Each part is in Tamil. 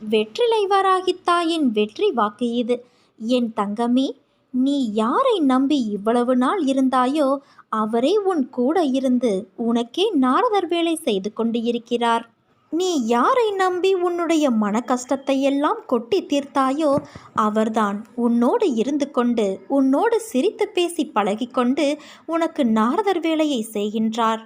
வெற்றிலை வராகித்தாயின் வெற்றி வாக்கு இது. என் தங்கமே நீ யாரை நம்பி இவ்வளவு நாள் இருந்தாயோ அவரே உன் கூட இருந்து உனக்கே நாரதர் வேலை செய்து கொண்டு இருக்கிறார் நீ யாரை நம்பி உன்னுடைய மன கஷ்டத்தை எல்லாம் கொட்டி தீர்த்தாயோ அவர்தான் உன்னோடு இருந்து கொண்டு உன்னோடு சிரித்து பேசி பழகிக்கொண்டு உனக்கு நாரதர் வேலையை செய்கின்றார்.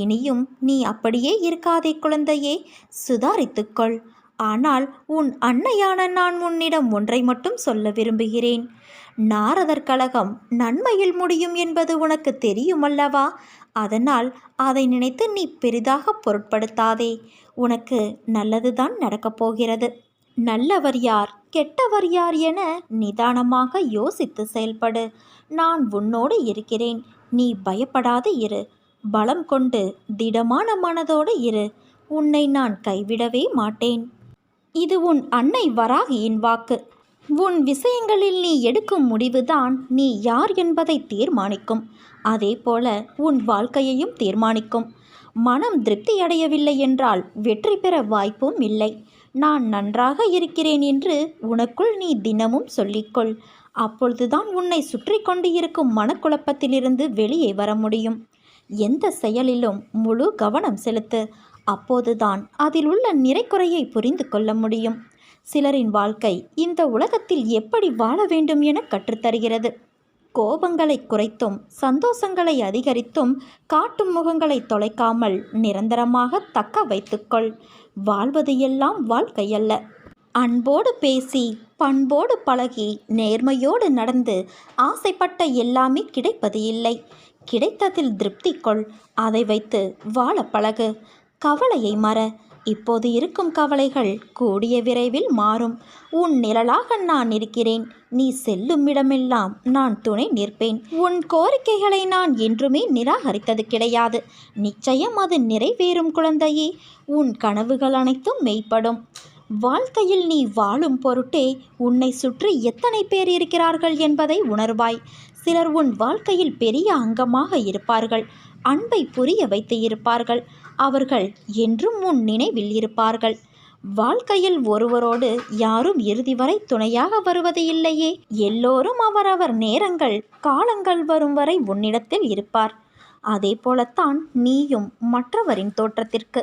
இனியும் நீ அப்படியே இருக்காதே குழந்தையே சுதாரித்துக்கொள் ஆனால் உன் அன்னையான நான் உன்னிடம் ஒன்றை மட்டும் சொல்ல விரும்புகிறேன். நாரதர் கழகம் நன்மையில் முடியும் என்பது உனக்கு தெரியுமல்லவா? அதனால் அதை நினைத்து நீ பெரிதாக பொருட்படுத்தாதே. உனக்கு நல்லதுதான் நடக்கப் போகிறது. நல்லவர் யார் கெட்டவர் யார் என நிதானமாக யோசித்து செயல்படு. நான் உன்னோடு இருக்கிறேன். நீ பயப்படாது இரு. பலம் கொண்டு திடமான மனதோடு இரு. உன்னை நான் கைவிடவே மாட்டேன். இது உன் அன்னை வராகியின் வாக்கு. உன் விஷயங்களில் நீ எடுக்கும் முடிவுதான் நீ யார் என்பதை தீர்மானிக்கும். அதே போல உன் வாழ்க்கையையும் தீர்மானிக்கும். மனம் திருப்தி அடையவில்லை என்றால் வெற்றி பெற வாய்ப்பும் இல்லை. நான் நன்றாக இருக்கிறேன் என்று உனக்குள் நீ தினமும் சொல்லிக்கொள். அப்பொழுதுதான் உன்னை சுற்றி கொண்டு இருக்கும் மனக்குழப்பத்திலிருந்து வெளியே வர முடியும். எந்த செயலிலும் முழு கவனம் செலுத்து. அப்போதுதான் அதில் உள்ள நிறைக்குறையை புரிந்து கொள்ள முடியும். சிலரின் வாழ்க்கை இந்த உலகத்தில் எப்படி வாழ வேண்டும் என கற்றுத்தருகிறது. கோபங்களை குறைத்தும் சந்தோஷங்களை அதிகரித்தும் காட்டும் முகங்களை தொலைக்காமல் நிரந்தரமாக தக்க வைத்துக்கொள். வாழ்வது எல்லாம் வாழ்க்கையல்ல. அன்போடு பேசி பண்போடு பழகி நேர்மையோடு நடந்து ஆசைப்பட்ட எல்லாமே கிடைப்பது இல்லை. கிடைத்ததில் திருப்தி கொள். அதை வைத்து வாழ பழகு. கவலையை மற. இப்போது இருக்கும் கவலைகள் கூடிய விரைவில் மாறும். உன் நிழலாக நான் இருக்கிறேன். நீ செல்லும் இடமெல்லாம் நான் துணை நிற்பேன். உன் கோரிக்கைகளை நான் என்றுமே நிராகரித்தது கிடையாது. நிச்சயம் அது நிறைவேறும் குழந்தையே. உன் கனவுகள் அனைத்தும் மெய்ப்படும். வாழ்க்கையில் நீ வாழும் பொருட்டே உன்னை சுற்றி எத்தனை பேர் இருக்கிறார்கள் என்பதை உணர்வாய். சிலர் உன் வாழ்க்கையில் பெரிய அங்கமாக இருப்பார்கள். அன்பை புரிய வைத்து இருப்பார்கள். அவர்கள் என்றும் உன் நினைவில் இருப்பார்கள். வாழ்க்கையில் ஒருவரோடு யாரும் இறுதி வரை துணையாக வருவது இல்லையே. எல்லோரும் அவரவர் நேரங்கள் காலங்கள் வரும் வரை உன்னிடத்தில் இருப்பார். அதே போலத்தான் நீயும் மற்றவரின் தோற்றத்திற்கு.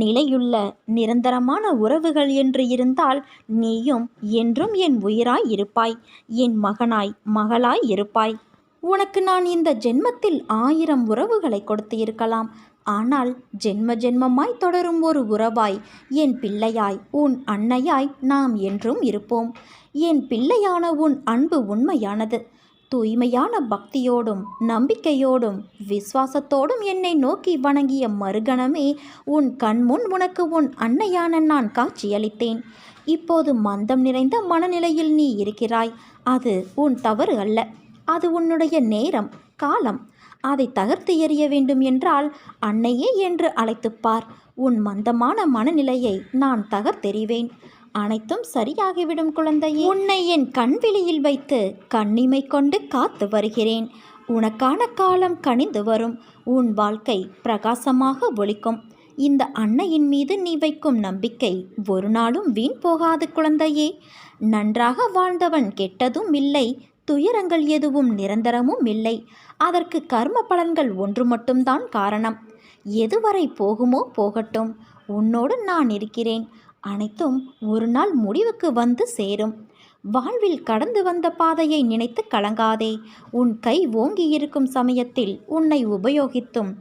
நிலையுள்ள நிரந்தரமான உறவுகள் என்று இருந்தால் நீயும் என்றும் என் உயிராய் இருப்பாய். என் மகனாய் மகளாய் இருப்பாய். உனக்கு நான் இந்த ஜென்மத்தில் ஆயிரம் உறவுகளை கொடுத்து இருக்கலாம். ஆனால் ஜென்ம ஜென்மமாய் தொடரும் ஒரு உறவாய் என் பிள்ளையாய் உன் அன்னையாய் நாம் என்றும் இருப்போம். என் பிள்ளையான உன் அன்பு உண்மையானது. தூய்மையான பக்தியோடும் நம்பிக்கையோடும் விசுவாசத்தோடும் என்னை நோக்கி வணங்கிய மறுகணமே உன் கண்முன் உனக்கு உன் அன்னையான நான் காட்சியளித்தேன். இப்போது மந்தம் நிறைந்த மனநிலையில் நீ இருக்கிறாய். அது உன் தவறு அல்ல. அது உன்னுடைய நேரம் காலம். அதை தகர்த்து எறிய வேண்டும் என்றால் அன்னையே என்று அழைத்துப்பார் உன் மந்தமான மனநிலையை நான் தகர்த்தெறிவேன். அனைத்தும் சரியாகிவிடும் குழந்தையே. உன்னை என் கண்விழியில் வைத்து கண்ணிமை கொண்டு காத்து வருகிறேன். உனக்கான காலம் கனிந்து வரும். உன் வாழ்க்கை பிரகாசமாக ஒழிக்கும் இந்த அன்னையின் மீது நீ வைக்கும் நம்பிக்கை ஒரு நாளும் வீண் போகாது குழந்தையே. நன்றாக வாழ்ந்தவன் கெட்டதும் இல்லை. துயரங்கள் எதுவும் நிரந்தரமும் இல்லை. அதற்கு கர்ம பலன்கள் ஒன்று மட்டும்தான் காரணம். எதுவரை போகுமோ போகட்டும். உன்னோடு நான் இருக்கிறேன். அனைத்தும் ஒரு நாள் முடிவுக்கு வந்து சேரும். வாழ்வில் கடந்து வந்த பாதையை நினைத்து கலங்காதே. உன் கை ஓங்கி இருக்கும் சமயத்தில் உன்னை உபயோகித்தும்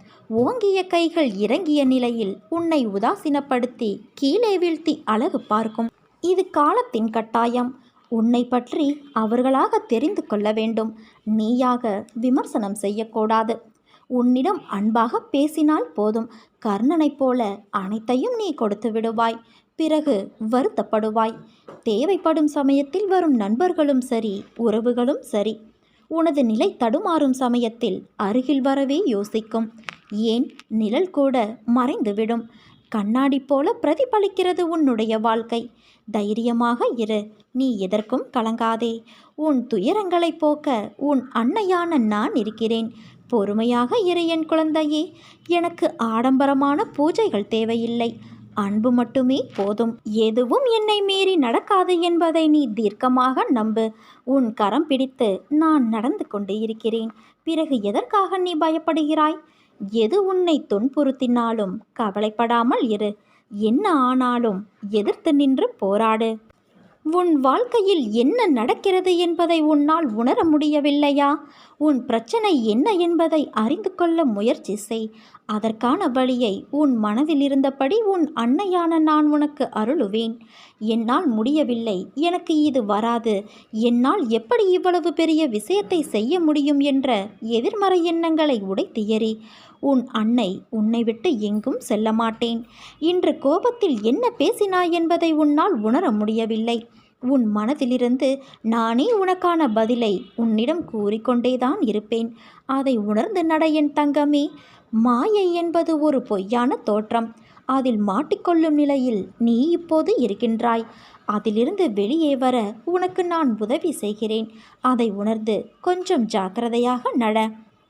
ஓங்கிய கைகள் இறங்கிய நிலையில் உன்னை உதாசீனப்படுத்தி கீழே வீழ்த்தி அழகு பார்க்கும். இது காலத்தின் கட்டாயம். உன்னை பற்றி அவர்களாக தெரிந்து கொள்ள வேண்டும். நீயாக விமர்சனம் செய்யக்கூடாது. உன்னிடம் அன்பாக பேசினால் போதும். கர்ணனைப் போல அனைத்தையும் நீ கொடுத்து விடுவாய். பிறகு வருத்தப்படுவாய். தேவைப்படும் சமயத்தில் வரும் நண்பர்களும் சரி உறவுகளும் சரி. உனது நிலை தடுமாறும் சமயத்தில் அருகில் வரவே யோசிக்கும். ஏன்? நிழல் கூட மறைந்துவிடும். கண்ணாடி போல பிரதிபலிக்கிறது உன்னுடைய வாழ்க்கை. தைரியமாக இரு நீ எதற்கும் கலங்காதே. உன் துயரங்களை போக்க உன் அன்னையான நான் இருக்கிறேன். பொறுமையாக இரு என் குழந்தையே. எனக்கு ஆடம்பரமான பூஜைகள் தேவையில்லை. அன்பு மட்டுமே போதும். எதுவும் என்னை மீறி நடக்காது என்பதை நீ தீர்க்கமாக நம்பு. உன் கரம் பிடித்து நான் நடந்து கொண்டு இருக்கிறேன். பிறகு எதற்காக நீ பயப்படுகிறாய்? எது உன்னை துன்புறுத்தினாலும் கவலைப்படாமல் இரு. என்ன ஆனாலும் எதிர்த்து நின்று போராடு. உன் வாழ்க்கையில் என்ன நடக்கிறது என்பதை உன்னால் உணர முடியவில்லையா? உன் பிரச்சனை என்ன என்பதை அறிந்து கொள்ள முயற்சி செய். அதற்கான வழியை உன் மனதில் இருந்தபடி உன் அன்னையான நான் உனக்கு அருளுவேன். என்னால் முடியவில்லை எனக்கு இது வராது. என்னால் எப்படி இவ்வளவு பெரிய விஷயத்தை செய்ய முடியும் என்ற எதிர்மறை எண்ணங்களை உடைத்து எறி உன் அன்னை உன்னை விட்டு எங்கும் செல்ல மாட்டேன். இன்று கோபத்தில் என்ன பேசினாய் என்பதை உன்னால் உணர முடியவில்லை. உன் மனதிலிருந்து நானே உனக்கான பதிலை உன்னிடம் கூறிக்கொண்டேதான் இருப்பேன். அதை உணர்ந்து நட என் தங்கமே மாயை என்பது ஒரு பொய்யான தோற்றம். அதில் மாட்டிக்கொள்ளும் நிலையில் நீ இப்போது இருக்கின்றாய். அதிலிருந்து வெளியே வர உனக்கு நான் உதவி செய்கிறேன். அதை உணர்ந்து கொஞ்சம் ஜாக்கிரதையாக நட.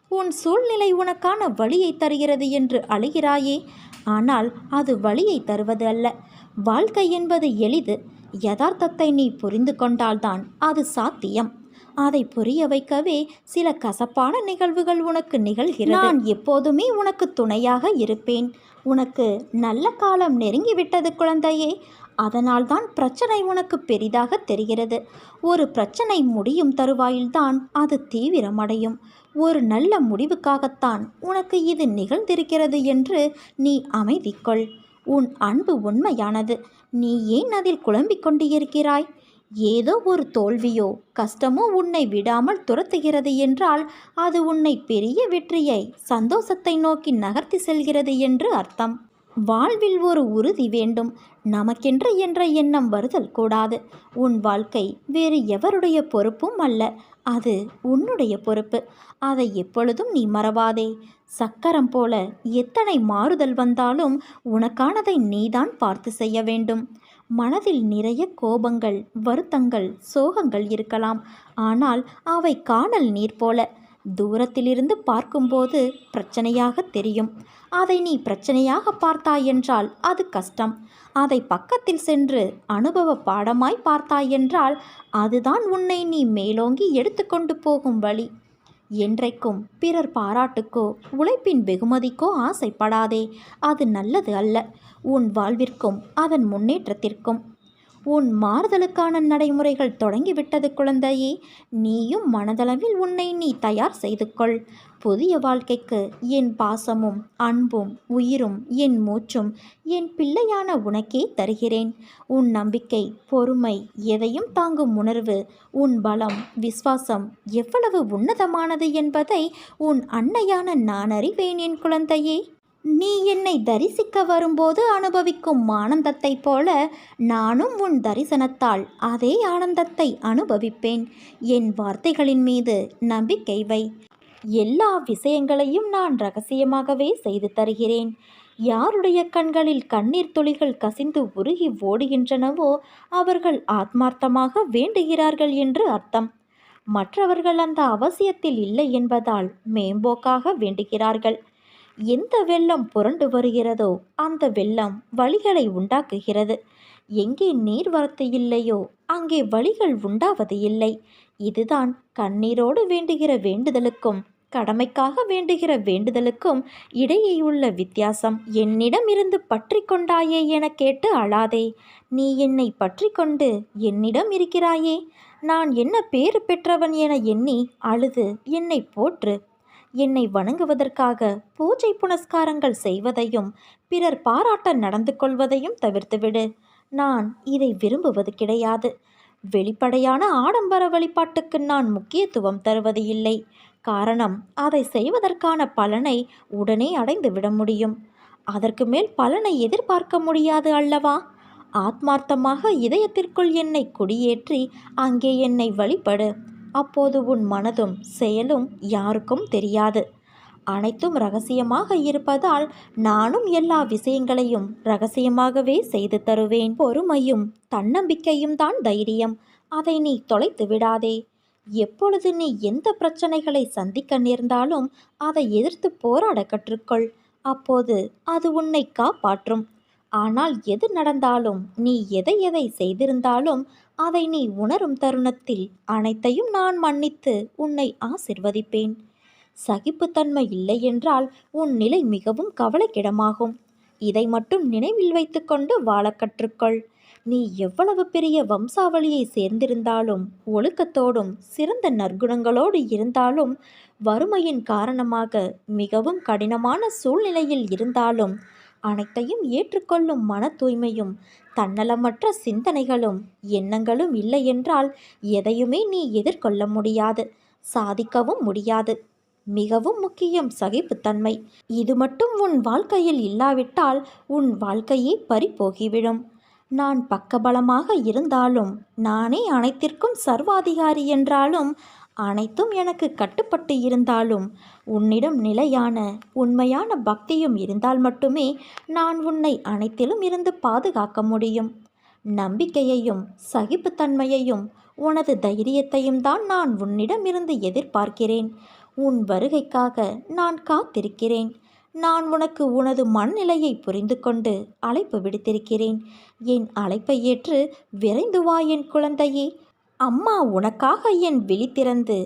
உன் சூழ்நிலை உனக்கான வழியை தருகிறது என்று அழுகிறாயே. ஆனால் அது வழியை தருவது அல்ல. வாழ்க்கை என்பது எளிது. யதார்த்தத்தை நீ புரிந்து கொண்டால்தான் அது சாத்தியம். அதை புரிய வைக்கவே சில கசப்பான நிகழ்வுகள் உனக்கு நிகழ்கிறது. நான் எப்போதுமே உனக்கு துணையாக இருப்பேன். உனக்கு நல்ல காலம் நெருங்கிவிட்டது குழந்தையே. அதனால்தான் பிரச்சனை உனக்கு பெரிதாக தெரிகிறது. ஒரு பிரச்சனை முடியும் தருவாயில்தான் அது தீவிரமடையும். ஒரு நல்ல முடிவுக்காகத்தான் உனக்கு இது நிகழ்ந்திருக்கிறது என்று நீ அமைதிக்கொள். உன் அன்பு உண்மையானது. நீ ஏன் அதில் குழம்பிக் கொண்டு இருக்கிறாய் ஏதோ ஒரு தோல்வியோ கஷ்டமோ உன்னை விடாமல் துரத்துகிறது என்றால் அது உன்னை பெரிய வெற்றியை சந்தோஷத்தை நோக்கி நகர்த்தி செல்கிறது என்று அர்த்தம். வாழ்வில் ஒரு உறுதி வேண்டும். நமக்கென்று என்ற எண்ணம் வருதல் கூடாது. உன் வாழ்க்கை வேறு எவருடைய பொறுப்பும் அல்ல. அது உன்னுடைய பொறுப்பு. அதை எப்பொழுதும் நீ மறவாதே. சக்கரம் போல எத்தனை மாறுதல் வந்தாலும் உனக்கானதை நீதான் பார்த்து செய்ய வேண்டும். மனதில் நிறைய கோபங்கள் வருத்தங்கள் சோகங்கள் இருக்கலாம். ஆனால் அவை காணல் நீர் போல. தூரத்திலிருந்து பார்க்கும்போது பிரச்சனையாக தெரியும். அதை நீ பிரச்சனையாக பார்த்தாய் என்றால் அது கஷ்டம். அதை பக்கத்தில் சென்று அனுபவ பாடமாய் பார்த்தாய் என்றால் அதுதான் உன்னை நீ மேலோங்கி எடுத்துக்கொண்டு போகும் வழி. என்றைக்கும் பிறர் பாராட்டுக்கோ உழைப்பின் வெகுமதிக்கோ ஆசைப்படாதே. அது நல்லது அல்ல. உன் வாழ்விற்கும் அதன் முன்னேற்றத்திற்கும் உன் மாறுதலுக்கான நடைமுறைகள் தொடங்கிவிட்டது குழந்தையே. நீயும் மனதளவில் உன்னை நீ தயார் செய்து கொள் புதிய வாழ்க்கைக்கு என் பாசமும் அன்பும் உயிரும் என் மூச்சும் என் பிள்ளையான உனக்கே தருகிறேன். உன் நம்பிக்கை பொறுமை எதையும் தாங்கும் உணர்வு உன் பலம் விஸ்வாசம் எவ்வளவு உன்னதமானது என்பதை உன் அன்னையான நான் அறிவேன் என் குழந்தையே. நீ என்னை தரிசிக்க வரும்போது அனுபவிக்கும் ஆனந்தத்தைப் போல நானும் உன் தரிசனத்தால் அதே ஆனந்தத்தை அனுபவிப்பேன். என் வார்த்தைகளின் மீது நம்பிக்கை வை. எல்லா விஷயங்களையும் நான் ரகசியமாகவே செய்து தருகிறேன். யாருடைய கண்களில் கண்ணீர் துளிகள் கசிந்து உருகி ஓடுகின்றனவோ அவர்கள் ஆத்மார்த்தமாக வேண்டுகிறார்கள் என்று அர்த்தம். மற்றவர்கள் அந்த அவசியத்தில் இல்லை என்பதால் மேம்போக்காக வேண்டுகிறார்கள். எந்த வெள்ளம் புரண்டு வருகிறதோ அந்த வெள்ளம் வழிகளை உண்டாக்குகிறது. எங்கே நீர்வரத்து இல்லையோ அங்கே வழிகள் உண்டாவது இல்லை. இதுதான் கண்ணீரோடு வேண்டுகிற வேண்டுதலுக்கும் கடமைக்காக வேண்டுகிற வேண்டுதலுக்கும் இடையே உள்ள வித்தியாசம். என்னிடம் இருந்து பற்றி கொண்டாயே என கேட்டு அழாதே. நீ என்னை பற்றி கொண்டு என்னிடம் இருக்கிறாயே? நான் என்ன பேறு பெற்றவன் என எண்ணி அழுது என்னை போற்று. என்னை வணங்குவதற்காக பூஜை புனஸ்காரங்கள் செய்வதையும் பிறர் பாராட்ட நடந்து கொள்வதையும் தவிர்த்துவிடு நான் இதை விரும்புவது கிடையாது. வெளிப்படையான ஆடம்பர வழிபாட்டுக்கு நான் முக்கியத்துவம் தருவது இல்லை. காரணம் அதை செய்வதற்கான பலனை உடனே அடைந்து விட முடியும். அதற்கு மேல் பலனை எதிர்பார்க்க முடியாது அல்லவா? ஆத்மார்த்தமாக இதயத்திற்குள் என்னை குடியேற்றி அங்கே என்னை வழிபடு. அப்போது உன் மனதும் செயலும் யாருக்கும் தெரியாது. அனைத்தும் ரகசியமாக இருப்பதால் நானும் எல்லா விஷயங்களையும் ரகசியமாகவே செய்து தருவேன் பொறுமையும் தன்னம்பிக்கையும் தான் தைரியம். அதை நீ தொலைத்து விடாதே. எப்பொழுது நீ எந்த பிரச்சனைகளை சந்திக்க நேர்ந்தாலும் அதை எதிர்த்து போராட கற்றுக்கொள். அப்போது அது உன்னை காப்பாற்றும். ஆனால் எது நடந்தாலும் நீ எதை எதை செய்திருந்தாலும் அதை நீ உணரும் தருணத்தில் அனைத்தையும் நான் மன்னித்து உன்னை ஆசிர்வதிப்பேன். சகிப்புத்தன்மை இல்லை என்றால் உன் நிலை மிகவும் கவலைக்கிடமாகும். இதை மட்டும் நினைவில் வைத்துக்கொண்டு வாழ கற்றுக்கொள். நீ எவ்வளவு பெரிய வம்சாவளியை சேர்ந்திருந்தாலும் ஒழுக்கத்தோடும் சிறந்த நற்குணங்களோடு இருந்தாலும் வறுமையின் காரணமாக மிகவும் கடினமான சூழ்நிலையில் இருந்தாலும் அனைத்தையும் ஏற்றுக்கொள்ளும் மன தூய்மையும் தன்னலமற்ற சிந்தனைகளும் எண்ணங்களும் இல்லை என்றால் எதையுமே நீ எதிர்கொள்ள முடியாது சாதிக்கவும் முடியாது. மிகவும் முக்கியம் சகிப்புத்தன்மை. இது மட்டும் உன் வாழ்க்கையில் இல்லாவிட்டால் உன் வாழ்க்கையே பறிபோகிவிடும். நான் பக்கபலமாக இருந்தாலும் நானே அனைத்திற்கும் சர்வாதிகாரி என்றாலும் அனைத்தும் எனக்கு கட்டுப்பட்டு இருந்தாலும் உன்னிடம் நிலையான உண்மையான பக்தியும் இருந்தால் மட்டுமே நான் உன்னை அனைத்திலும் இருந்து பாதுகாக்க முடியும். நம்பிக்கையையும் சகிப்புத்தன்மையையும் உனது தைரியத்தையும் தான் நான் உன்னிடமிருந்து எதிர்பார்க்கிறேன். உன் வருகைக்காக நான் காத்திருக்கிறேன். நான் உனக்கு உனது மனநிலையை புரிந்து கொண்டு அழைப்பு விடுத்திருக்கிறேன். என் அழைப்பை ஏற்று விரைந்து வா என் குழந்தையே. அம்மா உனக்காக என் விழி திறந்து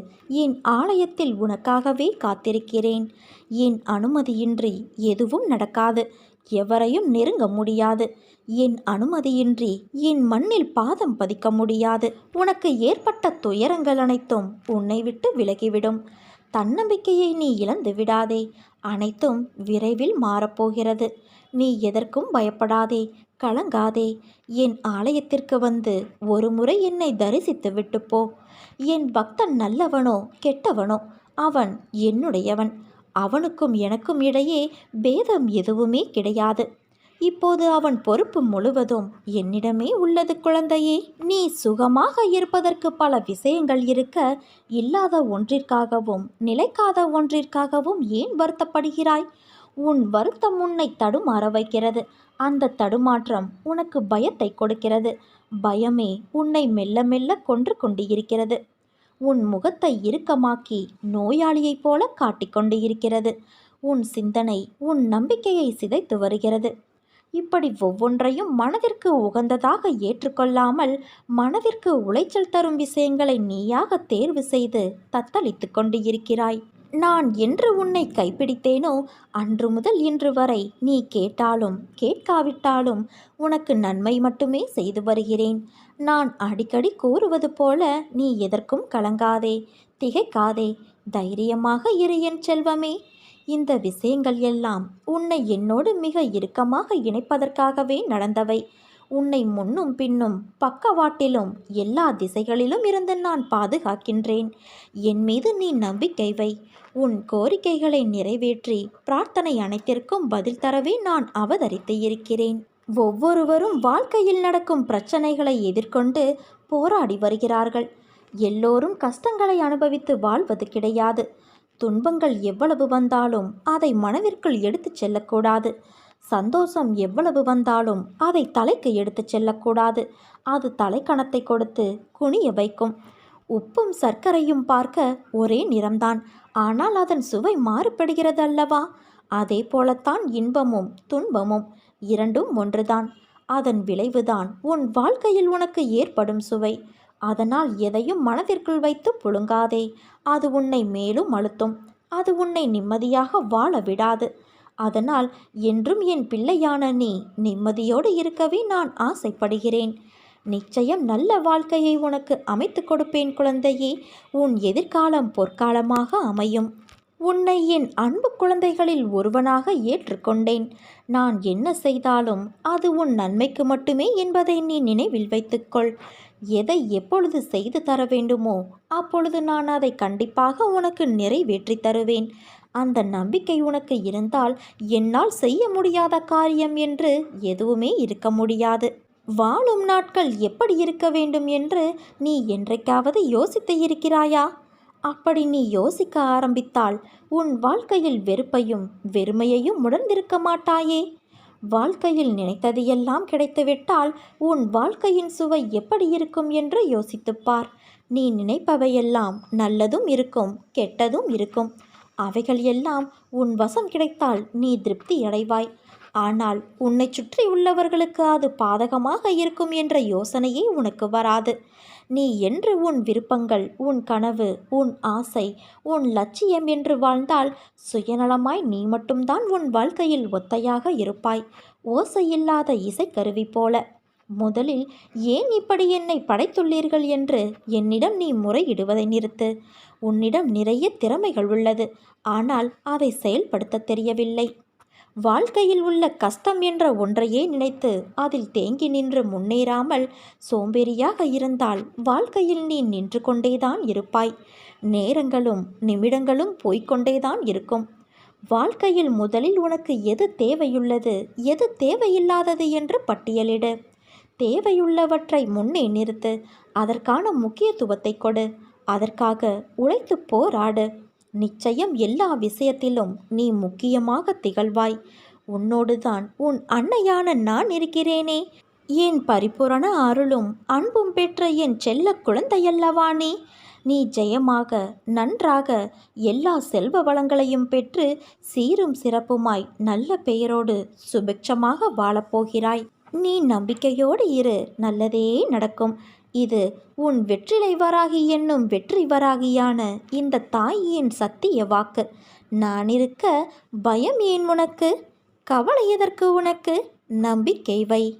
என் ஆலயத்தில் உனக்காகவே காத்திருக்கிறேன். என் அனுமதியின்றி எதுவும் நடக்காது எவரையும் நெருங்க முடியாது. என் அனுமதியின்றி என் மண்ணில் பாதம் பதிக்க முடியாது. உனக்கு ஏற்பட்ட துயரங்கள் அனைத்தும் உன்னை விட்டு விலகிவிடும். தன்னம்பிக்கையை நீ இழந்து விடாதே. அனைத்தும் விரைவில் மாறப்போகிறது. நீ எதற்கும் பயப்படாதே கலங்காதே. என் ஆலயத்திற்கு வந்து ஒரு முறை என்னை தரிசித்து விட்டு போ. என் பக்தன் நல்லவனோ கெட்டவனோ அவன் என்னுடையவன். அவனுக்கும் எனக்கும் இடையே பேதம் எதுவுமே கிடையாது. இப்போது அவன் பொறுப்பு முழுவதும் என்னிடமே உள்ளது குழந்தையே. நீ சுகமாக இருப்பதற்கு பல விஷயங்கள் இருக்க இல்லாத ஒன்றிற்காகவும் நிலைக்காத ஒன்றிற்காகவும் ஏன் வருத்தப்படுகிறாய்? உன் வருத்தம் உன்னை தடுமாற வைக்கிறது. அந்த தடுமாற்றம் உனக்கு பயத்தை கொடுக்கிறது. பயமே உன்னை மெல்ல மெல்ல கொன்று கொண்டு இருக்கிறது உன் முகத்தை இறுக்கமாக்கி நோயாளியைப் போல காட்டிக்கொண்டு இருக்கிறது உன் சிந்தனை உன் நம்பிக்கையை சிதைத்து வருகிறது. இப்படி ஒவ்வொன்றையும் மனதிற்கு உகந்ததாக ஏற்றுக்கொள்ளாமல் மனதிற்கு உளைச்சல் தரும் விஷயங்களை நீயாக தேர்வு செய்து தத்தளித்து கொண்டு இருக்கிறாய் நான் என்று உன்னை கைப்பிடித்தேனோ? அன்று முதல் இன்று வரை நீ கேட்டாலும் கேட்காவிட்டாலும் உனக்கு நன்மை மட்டுமே செய்து வருகிறேன். நான் அடிக்கடி கூறுவது போல நீ எதற்கும் கலங்காதே திகைக்காதே. தைரியமாக இரு என் செல்வமே. இந்த விஷயங்கள் எல்லாம் உன்னை என்னோடு மிக இறுக்கமாக இணைப்பதற்காகவே நடந்தவை. உன்னை முன்னும் பின்னும் பக்கவாட்டிலும் எல்லா திசைகளிலும் இருந்து நான் பாதுகாக்கின்றேன். என் மீது நீ நம்பிக்கை வை. உன் கோரிக்கைகளை நிறைவேற்றி பிரார்த்தனை அனைத்திற்கும் பதில் தரவே நான் அவதரித்து இருக்கிறேன். ஒவ்வொருவரும் வாழ்க்கையில் நடக்கும் பிரச்சனைகளை எதிர்கொண்டு போராடி வருகிறார்கள். எல்லோரும் கஷ்டங்களை அனுபவித்து வாழ்வது கிடையாது. துன்பங்கள் எவ்வளவு வந்தாலும் அதை மனதிற்குள் எடுத்துச் செல்லக்கூடாது. சந்தோஷம் எவ்வளவு வந்தாலும் அதை தலைக்கு எடுத்துச் செல்லக்கூடாது. அது தலைக்கணத்தை கொடுத்து குனிய வைக்கும். உப்பும் சர்க்கரையும் பார்க்க ஒரே நிறம்தான். ஆனால் அதன் சுவை மாறுபடுகிறது அல்லவா அதே போலத்தான் இன்பமும் துன்பமும் இரண்டும் ஒன்றுதான். அதன் விளைவுதான் உன் வாழ்க்கையில் உனக்கு ஏற்படும் சுவை. அதனால் எதையும் மனதிற்குள் வைத்து புழுங்காதே. அது உன்னை மேலும் அழுத்தும். அது உன்னை நிம்மதியாக வாழ விடாது. அதனால் என்றும் என் பிள்ளையான நீ நிம்மதியோடு இருக்கவே நான் ஆசைப்படுகிறேன். நிச்சயம் நல்ல வாழ்க்கையை உனக்கு அமைத்து கொடுப்பேன் குழந்தையே. உன் எதிர்காலம் பொற்காலமாக அமையும். உன்னை என் அன்பு குழந்தைகளில் ஒருவனாக ஏற்றுக்கொண்டேன். நான் என்ன செய்தாலும் அது உன் நன்மைக்கு மட்டுமே என்பதை நீ நினைவில் வைத்துக்கொள். எதை எப்பொழுது செய்து தர வேண்டுமோ அப்பொழுது நான் அதை கண்டிப்பாக உனக்கு நிறைவேற்றி தருவேன். அந்த நம்பிக்கை உனக்கு இருந்தால் என்னால் செய்ய முடியாத காரியம் என்று எதுவுமே இருக்க முடியாது. வாழும் நாட்கள் எப்படி இருக்க வேண்டும் என்று நீ என்றைக்காவது யோசித்து இருக்கிறாயா? அப்படி நீ யோசிக்க ஆரம்பித்தால் உன் வாழ்க்கையில் வெறுப்பையும் வெறுமையையும் உணர்ந்திருக்க மாட்டாயே. வாழ்க்கையில் நினைத்தது எல்லாம் கிடைத்துவிட்டால் உன் வாழ்க்கையின் சுவை எப்படி இருக்கும் என்று யோசித்துப்பார் நீ நினைப்பவையெல்லாம் நல்லதும் இருக்கும் கெட்டதும் இருக்கும். அவைகள் எல்லாம் உன் வசம் கிடைத்தால் நீ திருப்தி அடைவாய். ஆனால் உன்னை சுற்றி உள்ளவர்களுக்கு அது பாதகமாக இருக்கும் என்ற யோசனையே உனக்கு வராது. நீ என்று உன் விருப்பங்கள் உன் கனவு உன் ஆசை உன் லட்சியம் என்று வாழ்ந்தால் சுயநலமாய் நீ மட்டும்தான் உன் வாழ்க்கையில் ஒத்தையாக இருப்பாய். ஓசையில்லாத இசைக்கருவி போல. முதலில் ஏன் இப்படி என்னை படைத்துள்ளீர்கள் என்று என்னிடம் நீ முறையிடுவதை நிறுத்து. உன்னிடம் நிறைய திறமைகள் உள்ளது. ஆனால் அதை செயல்படுத்த தெரியவில்லை. வாழ்க்கையில் உள்ள கஷ்டம் என்ற ஒன்றையே நினைத்து அதில் தேங்கி நின்று முன்னேறாமல் சோம்பேறியாக இருந்தால் வாழ்க்கையில் நீ நின்று கொண்டேதான் இருப்பாய். நேரங்களும் நிமிடங்களும் போய்க்கொண்டேதான் இருக்கும். வாழ்க்கையில் முதலில் உனக்கு எது தேவையுள்ளது எது தேவையில்லாதது என்று பட்டியலிடு. தேவையுள்ளவற்றை முன்னே நிறுத்து அதற்கான முக்கியத்துவத்தை கொடு அதற்காக உழைத்து போராடு. நிச்சயம் எல்லா விஷயத்திலும் நீ முக்கியமாக திகழ்வாய். உன்னோடுதான் உன் அன்னையான நான் இருக்கிறேனே. என் பரிபூரண அருளும் அன்பும் பெற்ற என் செல்ல குழந்தையல்லவா நீ நீ ஜெயமாக நன்றாக எல்லா செல்வ வளங்களையும் பெற்று சீரும் சிறப்புமாய் நல்ல பெயரோடு சுபிக்ஷமாக வாழப்போகிறாய். நீ நம்பிக்கையோடு இரு நல்லதே நடக்கும். இது உன் வெற்றிலை வராகி என்னும் வெற்றி வராகியான இந்த தாயின் சத்திய வாக்கு. நான் இருக்க பயம் ஏன் உனக்கு? கவலை எதற்கு உனக்கு? நம்பிக்கை வை.